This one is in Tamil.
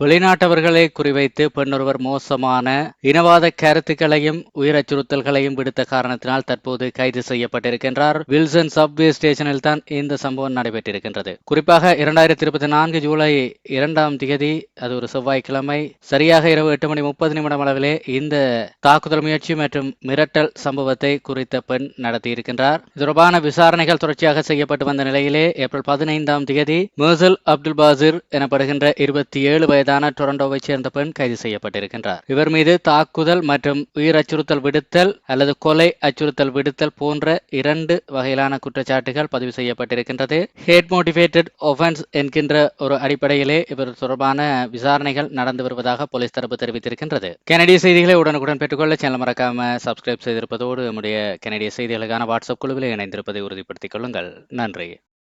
வெளிநாட்டவர்களை குறிவைத்து பெண்ணொருவர் மோசமான இனவாத கருத்துக்களையும் உயிர் அச்சுறுத்தல்களையும் விடுத்த காரணத்தினால் தற்போது கைது செய்யப்பட்டிருக்கின்றார். வில்சன் சப்வே ஸ்டேஷனில் தான் இந்த சம்பவம் நடைபெற்றிருக்கின்றது. குறிப்பாக இரண்டாயிரத்தி இருபத்தி நான்கு ஜூலை இரண்டாம் தேதி அது ஒரு செவ்வாய்க்கிழமை சரியாக இரவு எட்டு மணி முப்பது நிமிடம் அளவிலே இந்த தாக்குதல் முயற்சி மற்றும் மிரட்டல் சம்பவத்தை குறித்த பெண் நடத்தியிருக்கின்றார். தொடர்பான விசாரணைகள் தொடர்ச்சியாக செய்யப்பட்டு வந்த நிலையிலே ஏப்ரல் பதினைந்தாம் தேதி மேசல் அப்துல் பாசிர் எனப்படுகின்ற இருபத்தி ஏழு வயது வயதான டொரண்டோவைச் சேர்ந்த பெண் கைது செய்யப்பட்டிருக்கின்றார். இவர் மீது தாக்குதல் மற்றும் உயிர் அச்சுறுத்தல் விடுத்தல் அல்லது கொலை அச்சுறுத்தல் விடுத்தல் போன்ற இரண்டு வகையிலான குற்றச்சாட்டுகள் பதிவு செய்யப்பட்டிருக்கின்றது. ஹேட் மோட்டிவேட்டட் ஒஃபென்ஸ் என்கின்ற ஒரு அடிப்படையிலே இவர் தொடர்பான விசாரணைகள் நடந்து வருவதாக போலீஸ் தரப்பு தெரிவித்திருக்கின்றது. கனடிய செய்திகளை உடனுக்குடன் பெற்றுக்கொள்ள சேனல் மறக்காம சப்ஸ்கிரைப் செய்திருப்பதோடு நம்முடைய கனடிய செய்திகளுக்கான வாட்ஸ்அப் குழுவில் இணைந்திருப்பதை உறுதிப்படுத்திக் கொள்ளுங்கள். நன்றி.